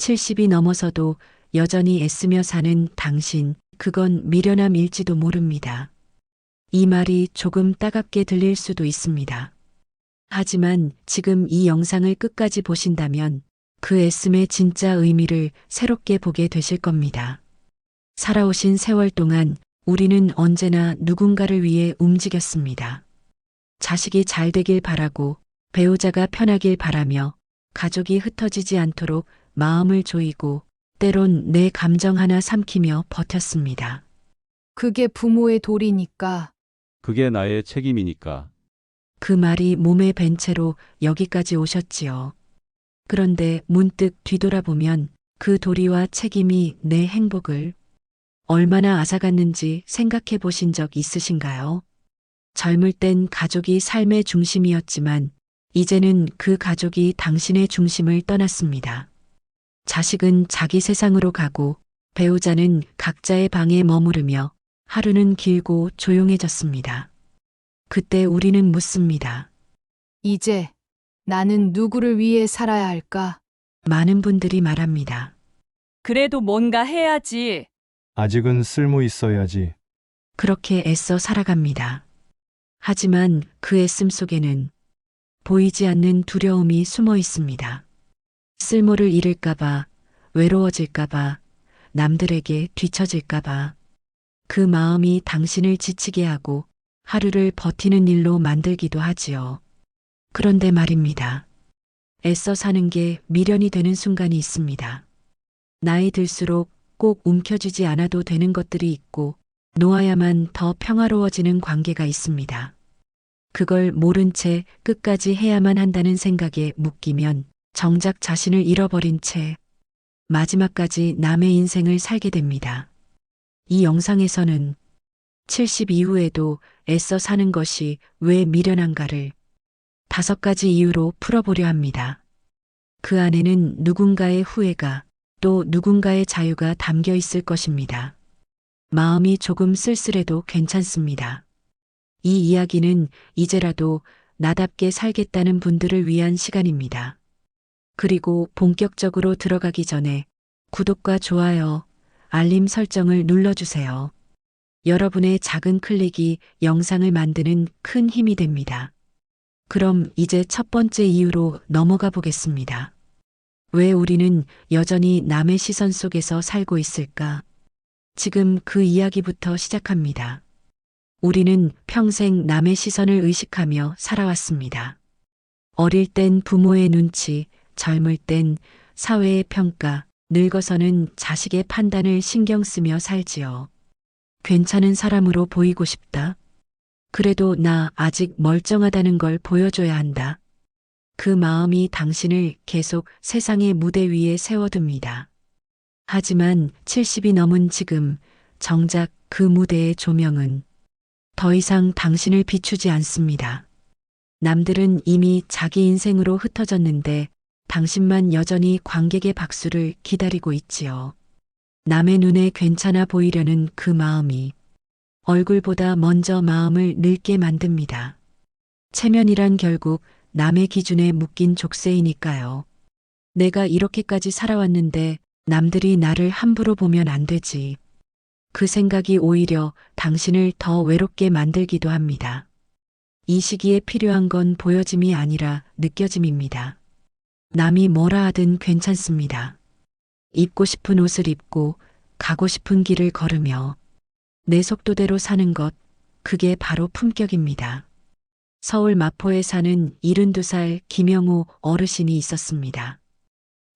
70이 넘어서도 여전히 애쓰며 사는 당신, 그건 미련함일지도 모릅니다. 이 말이 조금 따갑게 들릴 수도 있습니다. 하지만 지금 이 영상을 끝까지 보신다면 그 애씀의 진짜 의미를 새롭게 보게 되실 겁니다. 살아오신 세월 동안 우리는 언제나 누군가를 위해 움직였습니다. 자식이 잘 되길 바라고 배우자가 편하길 바라며 가족이 흩어지지 않도록 마음을 조이고 때론 내 감정 하나 삼키며 버텼습니다. 그게 부모의 도리니까 그게 나의 책임이니까. 그 말이 몸에 밴 채로 여기까지 오셨지요. 그런데 문득 뒤돌아보면 그 도리와 책임이 내 행복을 얼마나 앗아갔는지 생각해 보신 적 있으신가요? 젊을 땐 가족이 삶의 중심이었지만 이제는 그 가족이 당신의 중심을 떠났습니다. 자식은 자기 세상으로 가고 배우자는 각자의 방에 머무르며 하루는 길고 조용해졌습니다. 그때 우리는 묻습니다. 이제 나는 누구를 위해 살아야 할까? 많은 분들이 말합니다. 그래도 뭔가 해야지. 아직은 쓸모 있어야지. 그렇게 애써 살아갑니다. 하지만 그 애씀 속에는 보이지 않는 두려움이 숨어 있습니다. 쓸모를 잃을까봐, 외로워질까봐, 남들에게 뒤처질까봐, 그 마음이 당신을 지치게 하고 하루를 버티는 일로 만들기도 하지요. 그런데 말입니다. 애써 사는 게 미련이 되는 순간이 있습니다. 나이 들수록 꼭 움켜쥐지 않아도 되는 것들이 있고 놓아야만 더 평화로워지는 관계가 있습니다. 그걸 모른 채 끝까지 해야만 한다는 생각에 묶이면 정작 자신을 잃어버린 채 마지막까지 남의 인생을 살게 됩니다. 이 영상에서는 70 이후에도 애써 사는 것이 왜 미련한가를 다섯 가지 이유로 풀어보려 합니다. 그 안에는 누군가의 후회가 또 누군가의 자유가 담겨 있을 것입니다. 마음이 조금 쓸쓸해도 괜찮습니다. 이 이야기는 이제라도 나답게 살겠다는 분들을 위한 시간입니다. 그리고 본격적으로 들어가기 전에 구독과 좋아요, 알림 설정을 눌러주세요. 여러분의 작은 클릭이 영상을 만드는 큰 힘이 됩니다. 그럼 이제 첫 번째 이유로 넘어가 보겠습니다. 왜 우리는 여전히 남의 시선 속에서 살고 있을까? 지금 그 이야기부터 시작합니다. 우리는 평생 남의 시선을 의식하며 살아왔습니다. 어릴 땐 부모의 눈치, 젊을 땐 사회의 평가, 늙어서는 자식의 판단을 신경 쓰며 살지요. 괜찮은 사람으로 보이고 싶다. 그래도 나 아직 멀쩡하다는 걸 보여줘야 한다. 그 마음이 당신을 계속 세상의 무대 위에 세워둡니다. 하지만 70이 넘은 지금 정작 그 무대의 조명은 더 이상 당신을 비추지 않습니다. 남들은 이미 자기 인생으로 흩어졌는데 당신만 여전히 관객의 박수를 기다리고 있지요. 남의 눈에 괜찮아 보이려는 그 마음이 얼굴보다 먼저 마음을 늙게 만듭니다. 체면이란 결국 남의 기준에 묶인 족쇄이니까요. 내가 이렇게까지 살아왔는데 남들이 나를 함부로 보면 안 되지. 그 생각이 오히려 당신을 더 외롭게 만들기도 합니다. 이 시기에 필요한 건 보여짐이 아니라 느껴짐입니다. 남이 뭐라 하든 괜찮습니다. 입고 싶은 옷을 입고 가고 싶은 길을 걸으며 내 속도대로 사는 것, 그게 바로 품격입니다. 서울 마포에 사는 72살 김영호 어르신이 있었습니다.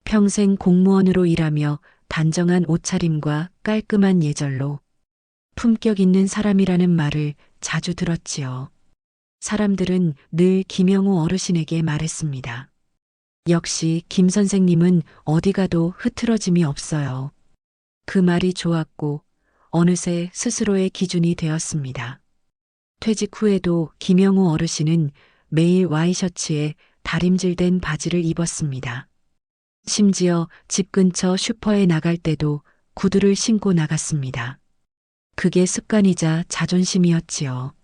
평생 공무원으로 일하며 단정한 옷차림과 깔끔한 예절로 품격 있는 사람이라는 말을 자주 들었지요. 사람들은 늘 김영호 어르신에게 말했습니다. 역시 김 선생님은 어디 가도 흐트러짐이 없어요. 그 말이 좋았고 어느새 스스로의 기준이 되었습니다. 퇴직 후에도 김영호 어르신은 매일 와이셔츠에 다림질된 바지를 입었습니다. 심지어 집 근처 슈퍼에 나갈 때도 구두를 신고 나갔습니다. 그게 습관이자 자존심이었지요.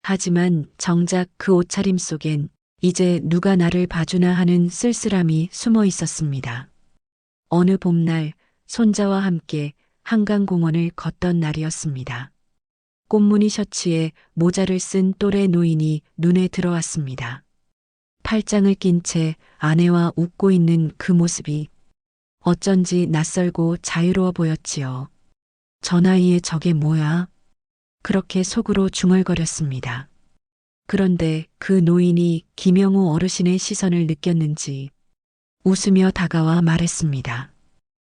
하지만 정작 그 옷차림 속엔 이제 누가 나를 봐주나 하는 쓸쓸함이 숨어 있었습니다. 어느 봄날 손자와 함께 한강공원을 걷던 날이었습니다. 꽃무늬 셔츠에 모자를 쓴 또래 노인이 눈에 들어왔습니다. 팔짱을 낀 채 아내와 웃고 있는 그 모습이 어쩐지 낯설고 자유로워 보였지요. 저 나이에 저게 뭐야? 그렇게 속으로 중얼거렸습니다. 그런데 그 노인이 김영우 어르신의 시선을 느꼈는지 웃으며 다가와 말했습니다.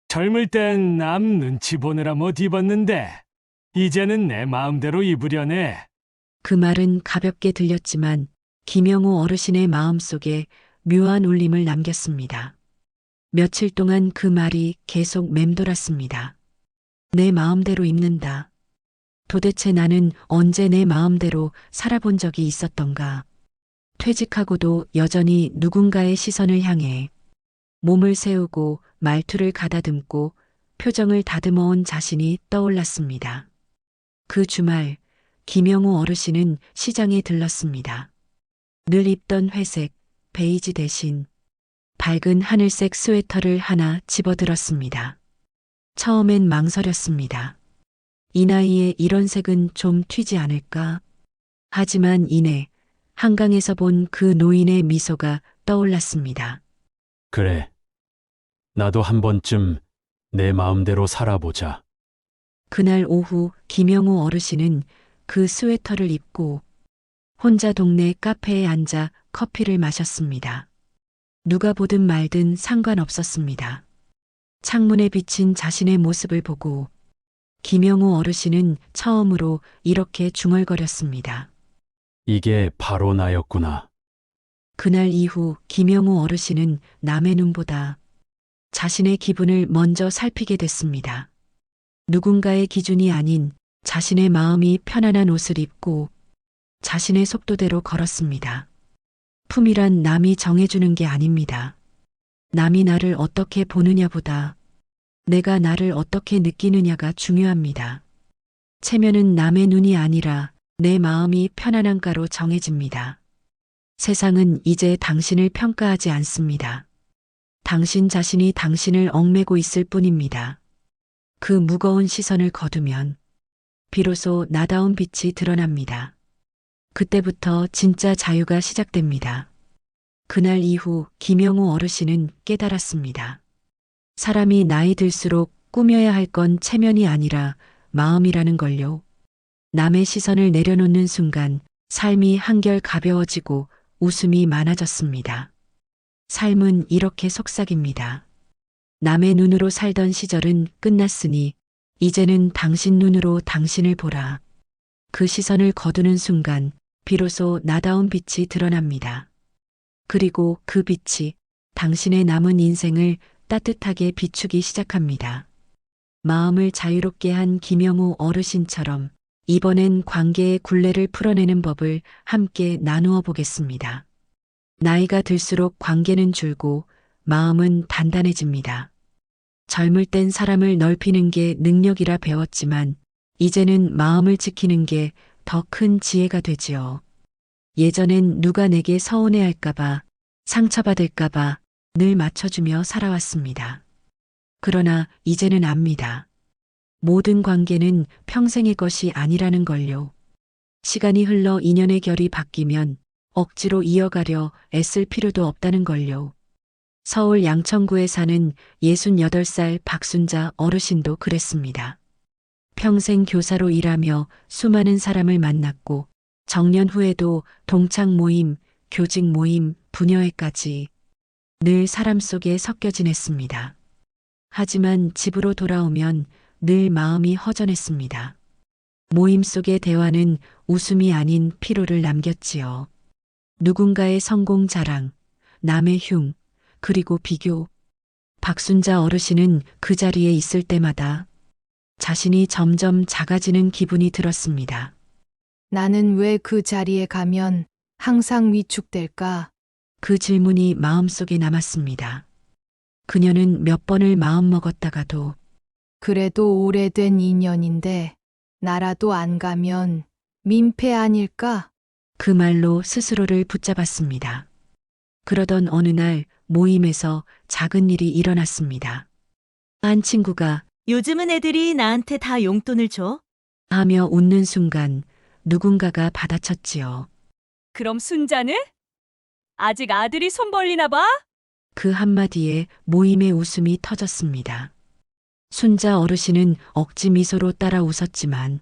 젊을 땐 남 눈치 보느라 못 입었는데 이제는 내 마음대로 입으려네. 그 말은 가볍게 들렸지만 김영우 어르신의 마음속에 묘한 울림을 남겼습니다. 며칠 동안 그 말이 계속 맴돌았습니다. 내 마음대로 입는다. 도대체 나는 언제 내 마음대로 살아본 적이 있었던가. 퇴직하고도 여전히 누군가의 시선을 향해 몸을 세우고 말투를 가다듬고 표정을 다듬어 온 자신이 떠올랐습니다. 그 주말 김영우 어르신은 시장에 들렀습니다. 늘 입던 회색, 베이지 대신 밝은 하늘색 스웨터를 하나 집어들었습니다. 처음엔 망설였습니다. 이 나이에 이런 색은 좀 튀지 않을까? 하지만 이내 한강에서 본 그 노인의 미소가 떠올랐습니다. 그래. 나도 한 번쯤 내 마음대로 살아보자. 그날 오후 김영우 어르신은 그 스웨터를 입고 혼자 동네 카페에 앉아 커피를 마셨습니다. 누가 보든 말든 상관없었습니다. 창문에 비친 자신의 모습을 보고 김영우 어르신은 처음으로 이렇게 중얼거렸습니다. 이게 바로 나였구나. 그날 이후 김영우 어르신은 남의 눈보다 자신의 기분을 먼저 살피게 됐습니다. 누군가의 기준이 아닌 자신의 마음이 편안한 옷을 입고 자신의 속도대로 걸었습니다. 품이란 남이 정해주는 게 아닙니다. 남이 나를 어떻게 보느냐보다 내가 나를 어떻게 느끼느냐가 중요합니다. 체면은 남의 눈이 아니라 내 마음이 편안한가로 정해집니다. 세상은 이제 당신을 평가하지 않습니다. 당신 자신이 당신을 얽매고 있을 뿐입니다. 그 무거운 시선을 거두면 비로소 나다운 빛이 드러납니다. 그때부터 진짜 자유가 시작됩니다. 그날 이후 김영우 어르신은 깨달았습니다. 사람이 나이 들수록 꾸며야 할 건 체면이 아니라 마음이라는 걸요. 남의 시선을 내려놓는 순간 삶이 한결 가벼워지고 웃음이 많아졌습니다. 삶은 이렇게 속삭입니다. 남의 눈으로 살던 시절은 끝났으니 이제는 당신 눈으로 당신을 보라. 그 시선을 거두는 순간 비로소 나다운 빛이 드러납니다. 그리고 그 빛이 당신의 남은 인생을 따뜻하게 비추기 시작합니다. 마음을 자유롭게 한 김영우 어르신처럼 이번엔 관계의 굴레를 풀어내는 법을 함께 나누어 보겠습니다. 나이가 들수록 관계는 줄고 마음은 단단해집니다. 젊을 땐 사람을 넓히는 게 능력이라 배웠지만 이제는 마음을 지키는 게 더 큰 지혜가 되지요. 예전엔 누가 내게 서운해할까봐 상처받을까봐 늘 맞춰주며 살아왔습니다. 그러나 이제는 압니다. 모든 관계는 평생의 것이 아니라는 걸요. 시간이 흘러 인연의 결이 바뀌면 억지로 이어가려 애쓸 필요도 없다는 걸요. 서울 양천구에 사는 68살 박순자 어르신도 그랬습니다. 평생 교사로 일하며 수많은 사람을 만났고 정년 후에도 동창 모임, 교직 모임, 부녀회까지 늘 사람 속에 섞여 지냈습니다. 하지만 집으로 돌아오면 늘 마음이 허전했습니다. 모임 속의 대화는 웃음이 아닌 피로를 남겼지요. 누군가의 성공 자랑, 남의 흉, 그리고 비교. 박순자 어르신은 그 자리에 있을 때마다 자신이 점점 작아지는 기분이 들었습니다. 나는 왜 그 자리에 가면 항상 위축될까? 그 질문이 마음속에 남았습니다. 그녀는 몇 번을 마음먹었다가도 그래도 오래된 인연인데 나라도 안 가면 민폐 아닐까? 그 말로 스스로를 붙잡았습니다. 그러던 어느 날 모임에서 작은 일이 일어났습니다. 한 친구가 요즘은 애들이 나한테 다 용돈을 줘. 하며 웃는 순간 누군가가 받아쳤지요. 그럼 순자는? 아직 아들이 손 벌리나 봐? 그 한마디에 모임의 웃음이 터졌습니다. 순자 어르신은 억지 미소로 따라 웃었지만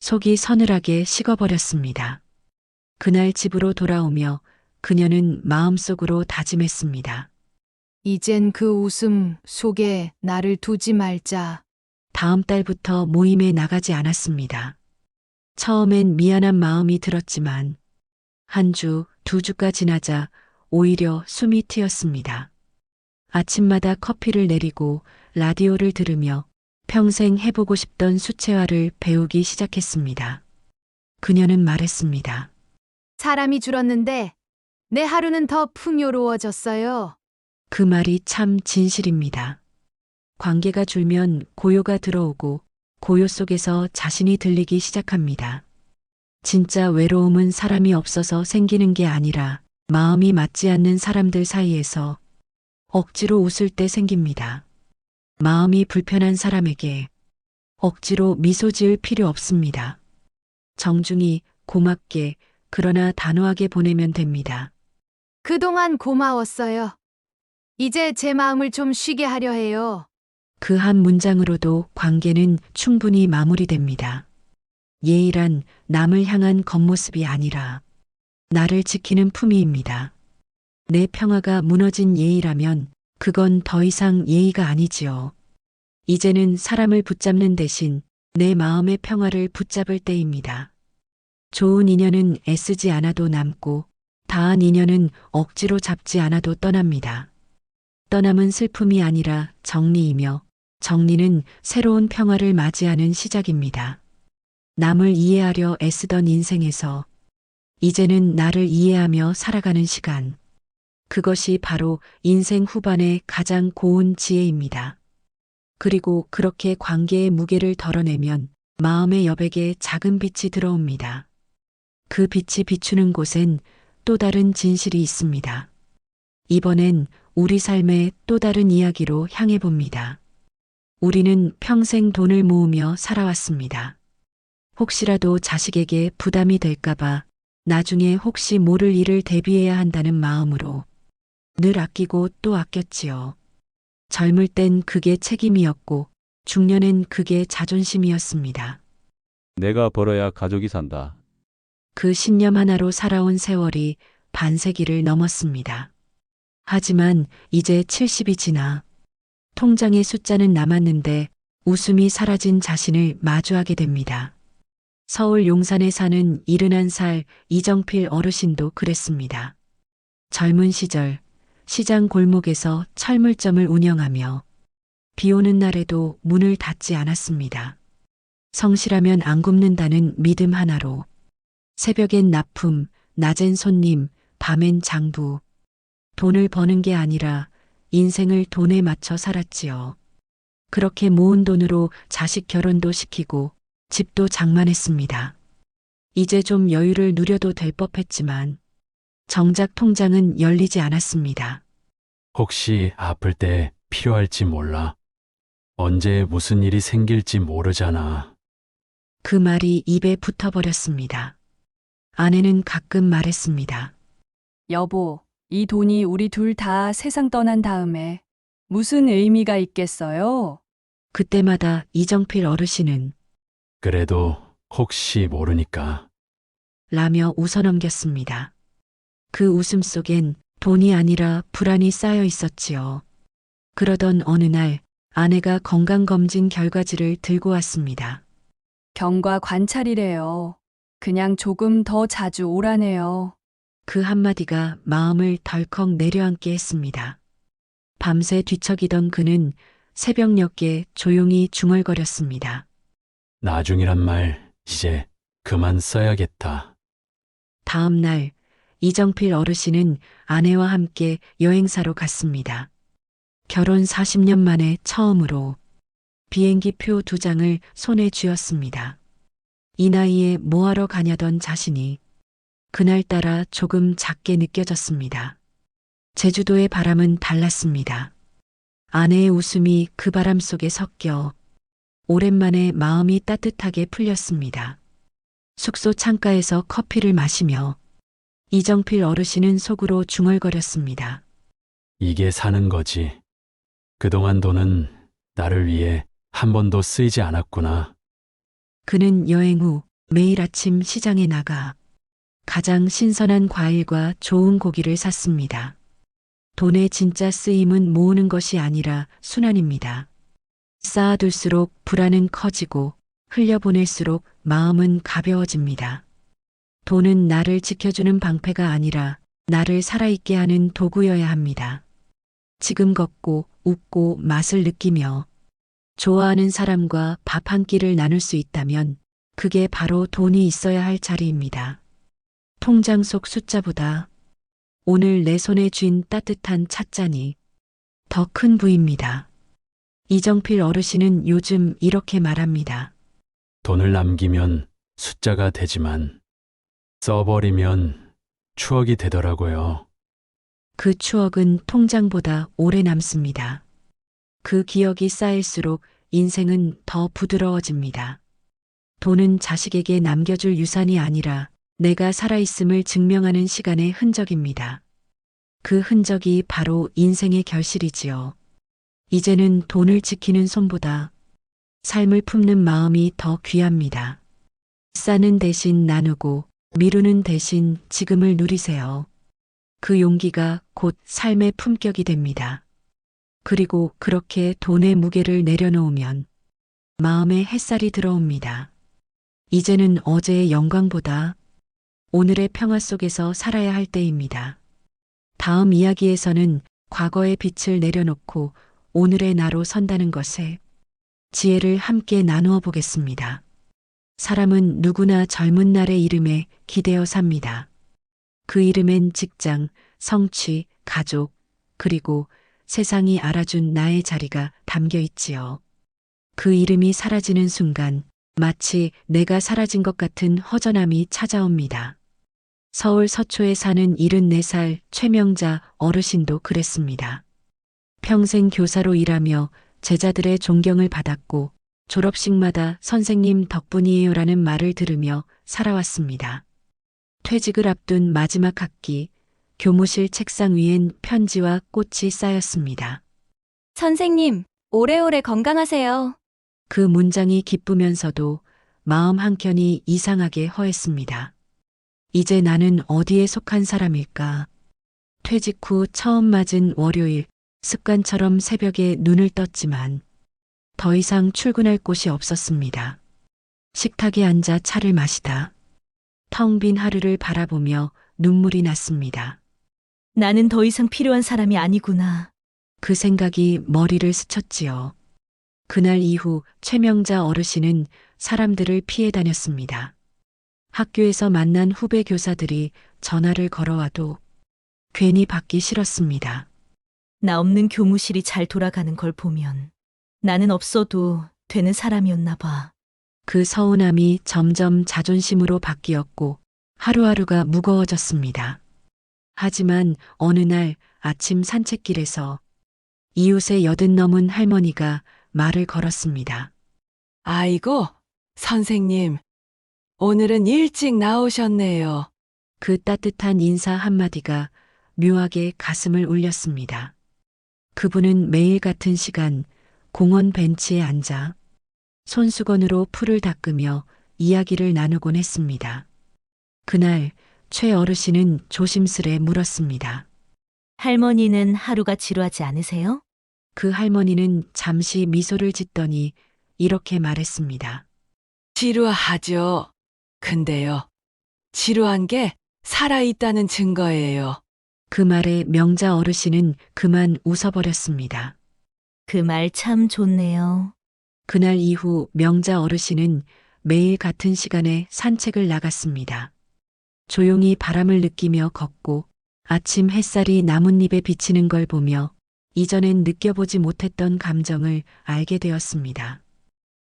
속이 서늘하게 식어버렸습니다. 그날 집으로 돌아오며 그녀는 마음속으로 다짐했습니다. 이젠 그 웃음 속에 나를 두지 말자. 다음 달부터 모임에 나가지 않았습니다. 처음엔 미안한 마음이 들었지만 한 주, 두 주가 지나자 오히려 숨이 트였습니다. 아침마다 커피를 내리고 라디오를 들으며 평생 해보고 싶던 수채화를 배우기 시작했습니다. 그녀는 말했습니다. 사람이 줄었는데 내 하루는 더 풍요로워졌어요. 그 말이 참 진실입니다. 관계가 줄면 고요가 들어오고 고요 속에서 자신이 들리기 시작합니다. 진짜 외로움은 사람이 없어서 생기는 게 아니라 마음이 맞지 않는 사람들 사이에서 억지로 웃을 때 생깁니다. 마음이 불편한 사람에게 억지로 미소 지을 필요 없습니다. 정중히 고맙게 그러나 단호하게 보내면 됩니다. 그동안 고마웠어요. 이제 제 마음을 좀 쉬게 하려 해요. 그 한 문장으로도 관계는 충분히 마무리됩니다. 예의란 남을 향한 겉모습이 아니라 나를 지키는 품위입니다. 내 평화가 무너진 예의라면 그건 더 이상 예의가 아니지요. 이제는 사람을 붙잡는 대신 내 마음의 평화를 붙잡을 때입니다. 좋은 인연은 애쓰지 않아도 남고 다한 인연은 억지로 잡지 않아도 떠납니다. 떠남은 슬픔이 아니라 정리이며 정리는 새로운 평화를 맞이하는 시작입니다. 남을 이해하려 애쓰던 인생에서 이제는 나를 이해하며 살아가는 시간. 그것이 바로 인생 후반의 가장 고운 지혜입니다. 그리고 그렇게 관계의 무게를 덜어내면 마음의 여백에 작은 빛이 들어옵니다. 그 빛이 비추는 곳엔 또 다른 진실이 있습니다. 이번엔 우리 삶의 또 다른 이야기로 향해 봅니다. 우리는 평생 돈을 모으며 살아왔습니다. 혹시라도 자식에게 부담이 될까봐 나중에 혹시 모를 일을 대비해야 한다는 마음으로 늘 아끼고 또 아꼈지요. 젊을 땐 그게 책임이었고 중년엔 그게 자존심이었습니다. 내가 벌어야 가족이 산다. 그 신념 하나로 살아온 세월이 반세기를 넘었습니다. 하지만 이제 70이 지나 통장의 숫자는 남았는데 웃음이 사라진 자신을 마주하게 됩니다. 서울 용산에 사는 71살 이정필 어르신도 그랬습니다. 젊은 시절 시장 골목에서 철물점을 운영하며 비 오는 날에도 문을 닫지 않았습니다. 성실하면 안 굽는다는 믿음 하나로 새벽엔 납품, 낮엔 손님, 밤엔 장부. 돈을 버는 게 아니라 인생을 돈에 맞춰 살았지요. 그렇게 모은 돈으로 자식 결혼도 시키고 집도 장만했습니다. 이제 좀 여유를 누려도 될 법했지만 정작 통장은 열리지 않았습니다. 혹시 아플 때 필요할지 몰라. 언제 무슨 일이 생길지 모르잖아. 그 말이 입에 붙어버렸습니다. 아내는 가끔 말했습니다. 여보, 이 돈이 우리 둘 다 세상 떠난 다음에 무슨 의미가 있겠어요? 그때마다 이정필 어르신은 그래도 혹시 모르니까. 라며 웃어넘겼습니다. 그 웃음 속엔 돈이 아니라 불안이 쌓여 있었지요. 그러던 어느 날 아내가 건강검진 결과지를 들고 왔습니다. 경과 관찰이래요. 그냥 조금 더 자주 오라네요. 그 한마디가 마음을 덜컥 내려앉게 했습니다. 밤새 뒤척이던 그는 새벽녘에 조용히 중얼거렸습니다. 나중이란 말 이제 그만 써야겠다. 다음 날 이정필 어르신은 아내와 함께 여행사로 갔습니다. 결혼 40년 만에 처음으로 비행기 표 두 장을 손에 쥐었습니다. 이 나이에 뭐하러 가냐던 자신이 그날따라 조금 작게 느껴졌습니다. 제주도의 바람은 달랐습니다. 아내의 웃음이 그 바람 속에 섞여 오랜만에 마음이 따뜻하게 풀렸습니다. 숙소 창가에서 커피를 마시며 이정필 어르신은 속으로 중얼거렸습니다. 이게 사는 거지. 그동안 돈은 나를 위해 한 번도 쓰이지 않았구나. 그는 여행 후 매일 아침 시장에 나가 가장 신선한 과일과 좋은 고기를 샀습니다. 돈의 진짜 쓰임은 모으는 것이 아니라 순환입니다. 쌓아둘수록 불안은 커지고 흘려보낼수록 마음은 가벼워집니다. 돈은 나를 지켜주는 방패가 아니라 나를 살아있게 하는 도구여야 합니다. 지금 걷고 웃고 맛을 느끼며 좋아하는 사람과 밥 한 끼를 나눌 수 있다면 그게 바로 돈이 있어야 할 자리입니다. 통장 속 숫자보다 오늘 내 손에 쥔 따뜻한 찻잔이 더 큰 부입니다. 이정필 어르신은 요즘 이렇게 말합니다. 돈을 남기면 숫자가 되지만 써버리면 추억이 되더라고요. 그 추억은 통장보다 오래 남습니다. 그 기억이 쌓일수록 인생은 더 부드러워집니다. 돈은 자식에게 남겨줄 유산이 아니라 내가 살아있음을 증명하는 시간의 흔적입니다. 그 흔적이 바로 인생의 결실이지요. 이제는 돈을 지키는 손보다 삶을 품는 마음이 더 귀합니다. 싸는 대신 나누고 미루는 대신 지금을 누리세요. 그 용기가 곧 삶의 품격이 됩니다. 그리고 그렇게 돈의 무게를 내려놓으면 마음에 햇살이 들어옵니다. 이제는 어제의 영광보다 오늘의 평화 속에서 살아야 할 때입니다. 다음 이야기에서는 과거의 빛을 내려놓고 오늘의 나로 선다는 것에 지혜를 함께 나누어 보겠습니다. 사람은 누구나 젊은 날의 이름에 기대어 삽니다. 그 이름엔 직장, 성취, 가족, 그리고 세상이 알아준 나의 자리가 담겨 있지요. 그 이름이 사라지는 순간 마치 내가 사라진 것 같은 허전함이 찾아옵니다. 서울 서초에 사는 74살 최명자 어르신도 그랬습니다. 평생 교사로 일하며 제자들의 존경을 받았고 졸업식마다 선생님 덕분이에요라는 말을 들으며 살아왔습니다. 퇴직을 앞둔 마지막 학기, 교무실 책상 위엔 편지와 꽃이 쌓였습니다. 선생님, 오래오래 건강하세요. 그 문장이 기쁘면서도 마음 한켠이 이상하게 허했습니다. 이제 나는 어디에 속한 사람일까? 퇴직 후 처음 맞은 월요일, 습관처럼 새벽에 눈을 떴지만 더 이상 출근할 곳이 없었습니다. 식탁에 앉아 차를 마시다. 텅 빈 하루를 바라보며 눈물이 났습니다. 나는 더 이상 필요한 사람이 아니구나. 그 생각이 머리를 스쳤지요. 그날 이후 최명자 어르신은 사람들을 피해 다녔습니다. 학교에서 만난 후배 교사들이 전화를 걸어와도 괜히 받기 싫었습니다. 나 없는 교무실이 잘 돌아가는 걸 보면 나는 없어도 되는 사람이었나 봐. 그 서운함이 점점 자존심으로 바뀌었고 하루하루가 무거워졌습니다. 하지만 어느 날 아침 산책길에서 이웃의 여든 넘은 할머니가 말을 걸었습니다. 아이고, 선생님. 오늘은 일찍 나오셨네요. 그 따뜻한 인사 한마디가 묘하게 가슴을 울렸습니다. 그분은 매일 같은 시간 공원 벤치에 앉아 손수건으로 풀을 닦으며 이야기를 나누곤 했습니다. 그날 최 어르신은 조심스레 물었습니다. 할머니는 하루가 지루하지 않으세요? 그 할머니는 잠시 미소를 짓더니 이렇게 말했습니다. 지루하죠. 근데요. 지루한 게 살아있다는 증거예요. 그 말에 명자 어르신은 그만 웃어버렸습니다. 그 말 참 좋네요. 그날 이후 명자 어르신은 매일 같은 시간에 산책을 나갔습니다. 조용히 바람을 느끼며 걷고 아침 햇살이 나뭇잎에 비치는 걸 보며 이전엔 느껴보지 못했던 감정을 알게 되었습니다.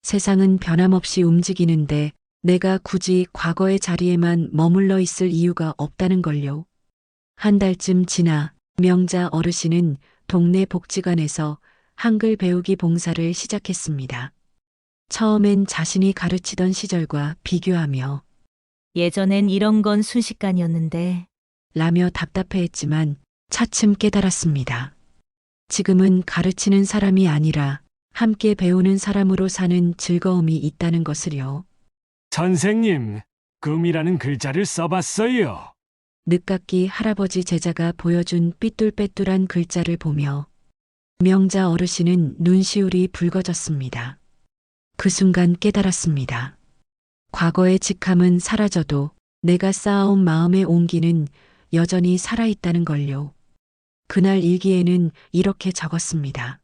세상은 변함없이 움직이는데 내가 굳이 과거의 자리에만 머물러 있을 이유가 없다는 걸요. 한 달쯤 지나 명자 어르신은 동네 복지관에서 한글 배우기 봉사를 시작했습니다. 처음엔 자신이 가르치던 시절과 비교하며 예전엔 이런 건 순식간이었는데 라며 답답해했지만 차츰 깨달았습니다. 지금은 가르치는 사람이 아니라 함께 배우는 사람으로 사는 즐거움이 있다는 것을요. 선생님, 금이라는 글자를 써봤어요. 늦깎이 할아버지 제자가 보여준 삐뚤빼뚤한 글자를 보며 명자 어르신은 눈시울이 붉어졌습니다. 그 순간 깨달았습니다. 과거의 직함은 사라져도 내가 쌓아온 마음의 온기는 여전히 살아있다는 걸요. 그날 일기에는 이렇게 적었습니다.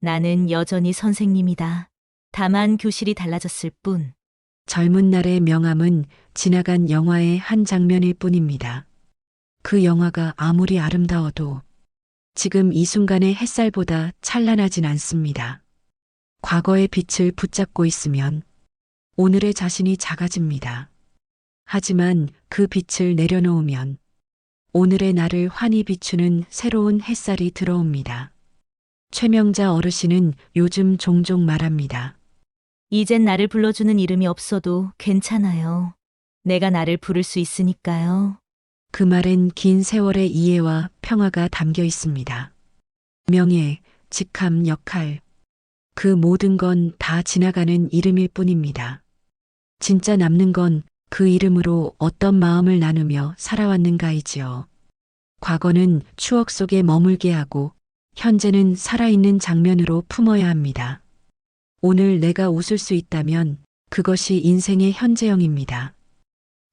나는 여전히 선생님이다. 다만 교실이 달라졌을 뿐. 젊은 날의 명함은 지나간 영화의 한 장면일 뿐입니다. 그 영화가 아무리 아름다워도 지금 이 순간의 햇살보다 찬란하진 않습니다. 과거의 빛을 붙잡고 있으면 오늘의 자신이 작아집니다. 하지만 그 빛을 내려놓으면 오늘의 나를 환히 비추는 새로운 햇살이 들어옵니다. 최명자 어르신은 요즘 종종 말합니다. 이젠 나를 불러주는 이름이 없어도 괜찮아요. 내가 나를 부를 수 있으니까요. 그 말엔 긴 세월의 이해와 평화가 담겨 있습니다. 명예, 직함, 역할. 그 모든 건 다 지나가는 이름일 뿐입니다. 진짜 남는 건 그 이름으로 어떤 마음을 나누며 살아왔는가이지요. 과거는 추억 속에 머물게 하고 현재는 살아있는 장면으로 품어야 합니다. 오늘 내가 웃을 수 있다면 그것이 인생의 현재형입니다.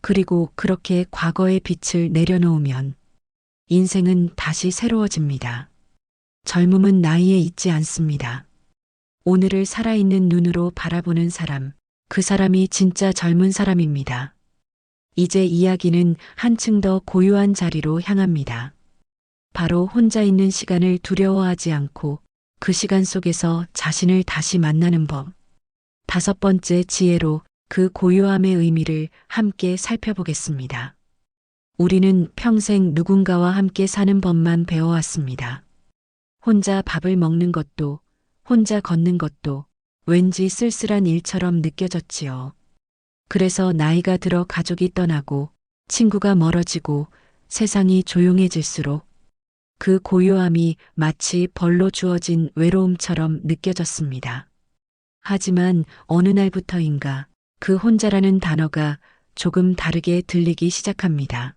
그리고 그렇게 과거의 빛을 내려놓으면 인생은 다시 새로워집니다. 젊음은 나이에 있지 않습니다. 오늘을 살아있는 눈으로 바라보는 사람, 그 사람이 진짜 젊은 사람입니다. 이제 이야기는 한층 더 고요한 자리로 향합니다. 바로 혼자 있는 시간을 두려워하지 않고 그 시간 속에서 자신을 다시 만나는 법. 다섯 번째 지혜로 그 고요함의 의미를 함께 살펴보겠습니다. 우리는 평생 누군가와 함께 사는 법만 배워왔습니다. 혼자 밥을 먹는 것도, 혼자 걷는 것도 왠지 쓸쓸한 일처럼 느껴졌지요. 그래서 나이가 들어 가족이 떠나고 친구가 멀어지고 세상이 조용해질수록 그 고요함이 마치 벌로 주어진 외로움처럼 느껴졌습니다. 하지만 어느 날부터인가 그 혼자라는 단어가 조금 다르게 들리기 시작합니다.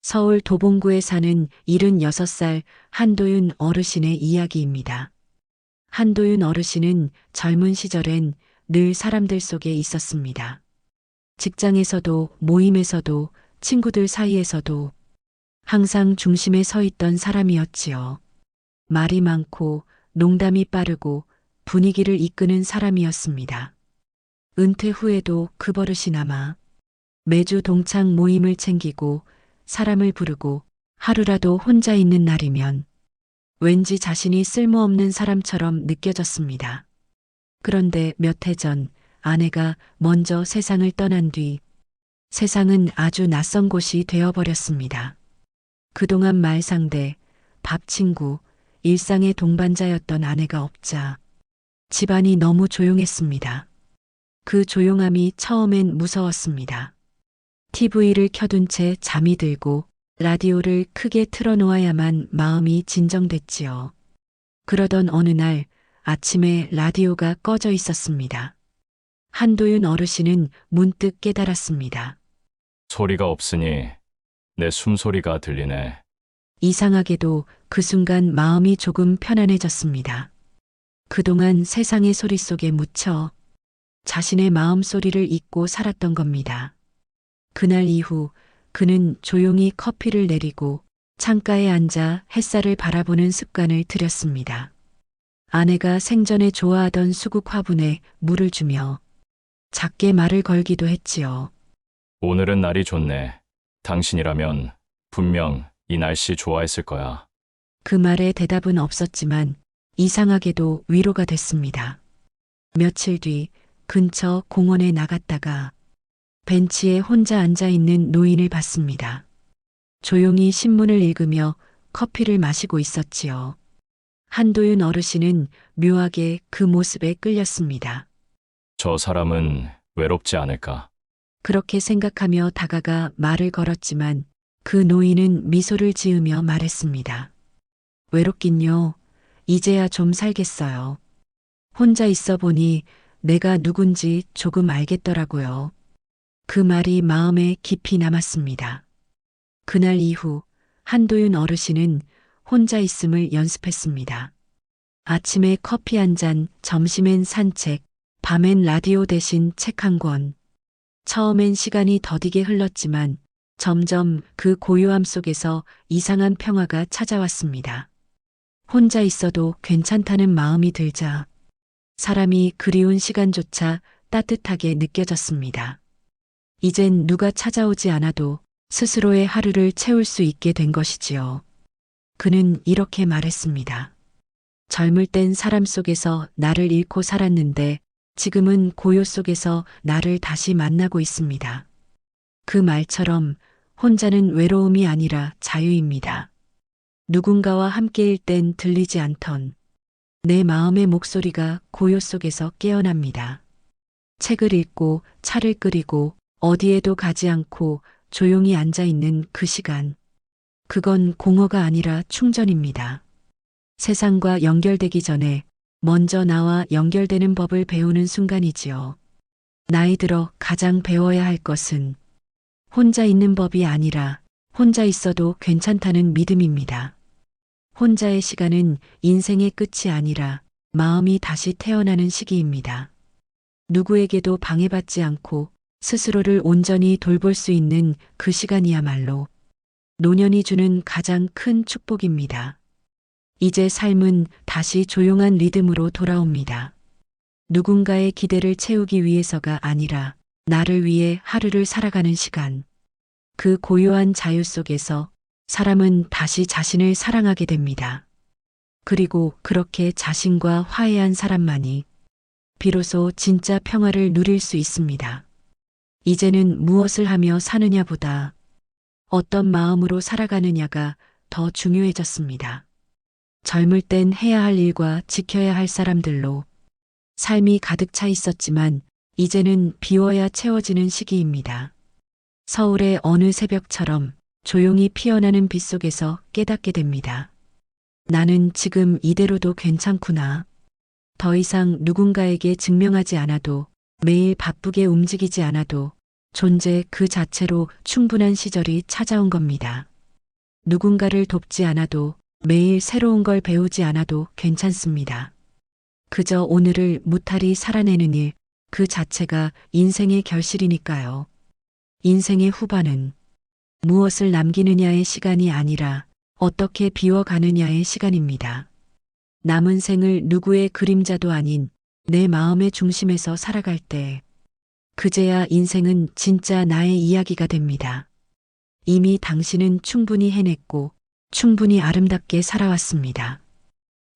서울 도봉구에 사는 76살 한도윤 어르신의 이야기입니다. 한도윤 어르신은 젊은 시절엔 늘 사람들 속에 있었습니다. 직장에서도 모임에서도 친구들 사이에서도 항상 중심에 서 있던 사람이었지요. 말이 많고 농담이 빠르고 분위기를 이끄는 사람이었습니다. 은퇴 후에도 그 버릇이 남아 매주 동창 모임을 챙기고 사람을 부르고 하루라도 혼자 있는 날이면 왠지 자신이 쓸모없는 사람처럼 느껴졌습니다. 그런데 몇 해 전 아내가 먼저 세상을 떠난 뒤 세상은 아주 낯선 곳이 되어버렸습니다. 그동안 말상대, 밥 친구, 일상의 동반자였던 아내가 없자 집안이 너무 조용했습니다. 그 조용함이 처음엔 무서웠습니다. TV를 켜둔 채 잠이 들고 라디오를 크게 틀어놓아야만 마음이 진정됐지요. 그러던 어느 날 아침에 라디오가 꺼져 있었습니다. 한도윤 어르신은 문득 깨달았습니다. 소리가 없으니 내 숨소리가 들리네. 이상하게도 그 순간 마음이 조금 편안해졌습니다. 그동안 세상의 소리 속에 묻혀 자신의 마음 소리를 잊고 살았던 겁니다. 그날 이후 그는 조용히 커피를 내리고 창가에 앉아 햇살을 바라보는 습관을 들였습니다. 아내가 생전에 좋아하던 수국 화분에 물을 주며 작게 말을 걸기도 했지요. 오늘은 날이 좋네. 당신이라면 분명 이 날씨 좋아했을 거야. 그 말에 대답은 없었지만 이상하게도 위로가 됐습니다. 며칠 뒤 근처 공원에 나갔다가 벤치에 혼자 앉아 있는 노인을 봤습니다. 조용히 신문을 읽으며 커피를 마시고 있었지요. 한도윤 어르신은 묘하게 그 모습에 끌렸습니다. 저 사람은 외롭지 않을까? 그렇게 생각하며 다가가 말을 걸었지만 그 노인은 미소를 지으며 말했습니다. 외롭긴요. 이제야 좀 살겠어요. 혼자 있어 보니 내가 누군지 조금 알겠더라고요. 그 말이 마음에 깊이 남았습니다. 그날 이후 한도윤 어르신은 혼자 있음을 연습했습니다. 아침에 커피 한 잔, 점심엔 산책, 밤엔 라디오 대신 책 한 권. 처음엔 시간이 더디게 흘렀지만 점점 그 고요함 속에서 이상한 평화가 찾아왔습니다. 혼자 있어도 괜찮다는 마음이 들자 사람이 그리운 시간조차 따뜻하게 느껴졌습니다. 이젠 누가 찾아오지 않아도 스스로의 하루를 채울 수 있게 된 것이지요. 그는 이렇게 말했습니다. 젊을 땐 사람 속에서 나를 잃고 살았는데 지금은 고요 속에서 나를 다시 만나고 있습니다. 그 말처럼 혼자는 외로움이 아니라 자유입니다. 누군가와 함께일 땐 들리지 않던 내 마음의 목소리가 고요 속에서 깨어납니다. 책을 읽고 차를 끓이고 어디에도 가지 않고 조용히 앉아 있는 그 시간. 그건 공허가 아니라 충전입니다. 세상과 연결되기 전에 먼저 나와 연결되는 법을 배우는 순간이지요. 나이 들어 가장 배워야 할 것은 혼자 있는 법이 아니라 혼자 있어도 괜찮다는 믿음입니다. 혼자의 시간은 인생의 끝이 아니라 마음이 다시 태어나는 시기입니다. 누구에게도 방해받지 않고 스스로를 온전히 돌볼 수 있는 그 시간이야말로 노년이 주는 가장 큰 축복입니다. 이제 삶은 다시 조용한 리듬으로 돌아옵니다. 누군가의 기대를 채우기 위해서가 아니라 나를 위해 하루를 살아가는 시간. 그 고요한 자유 속에서 사람은 다시 자신을 사랑하게 됩니다. 그리고 그렇게 자신과 화해한 사람만이 비로소 진짜 평화를 누릴 수 있습니다. 이제는 무엇을 하며 사느냐보다 어떤 마음으로 살아가느냐가 더 중요해졌습니다. 젊을 땐 해야 할 일과 지켜야 할 사람들로 삶이 가득 차 있었지만 이제는 비워야 채워지는 시기입니다. 서울의 어느 새벽처럼 조용히 피어나는 빛 속에서 깨닫게 됩니다. 나는 지금 이대로도 괜찮구나. 더 이상 누군가에게 증명하지 않아도 매일 바쁘게 움직이지 않아도 존재 그 자체로 충분한 시절이 찾아온 겁니다. 누군가를 돕지 않아도 매일 새로운 걸 배우지 않아도 괜찮습니다. 그저 오늘을 무탈히 살아내는 일, 그 자체가 인생의 결실이니까요. 인생의 후반은 무엇을 남기느냐의 시간이 아니라 어떻게 비워가느냐의 시간입니다. 남은 생을 누구의 그림자도 아닌 내 마음의 중심에서 살아갈 때, 그제야 인생은 진짜 나의 이야기가 됩니다. 이미 당신은 충분히 해냈고, 충분히 아름답게 살아왔습니다.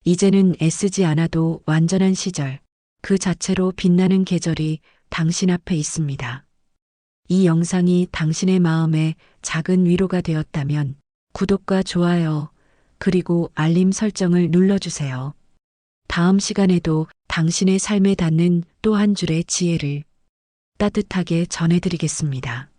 이제는 애쓰지 않아도 완전한 시절, 그 자체로 빛나는 계절이 당신 앞에 있습니다. 이 영상이 당신의 마음에 작은 위로가 되었다면 구독과 좋아요, 그리고 알림 설정을 눌러주세요. 다음 시간에도 당신의 삶에 닿는 또 한 줄의 지혜를 따뜻하게 전해드리겠습니다.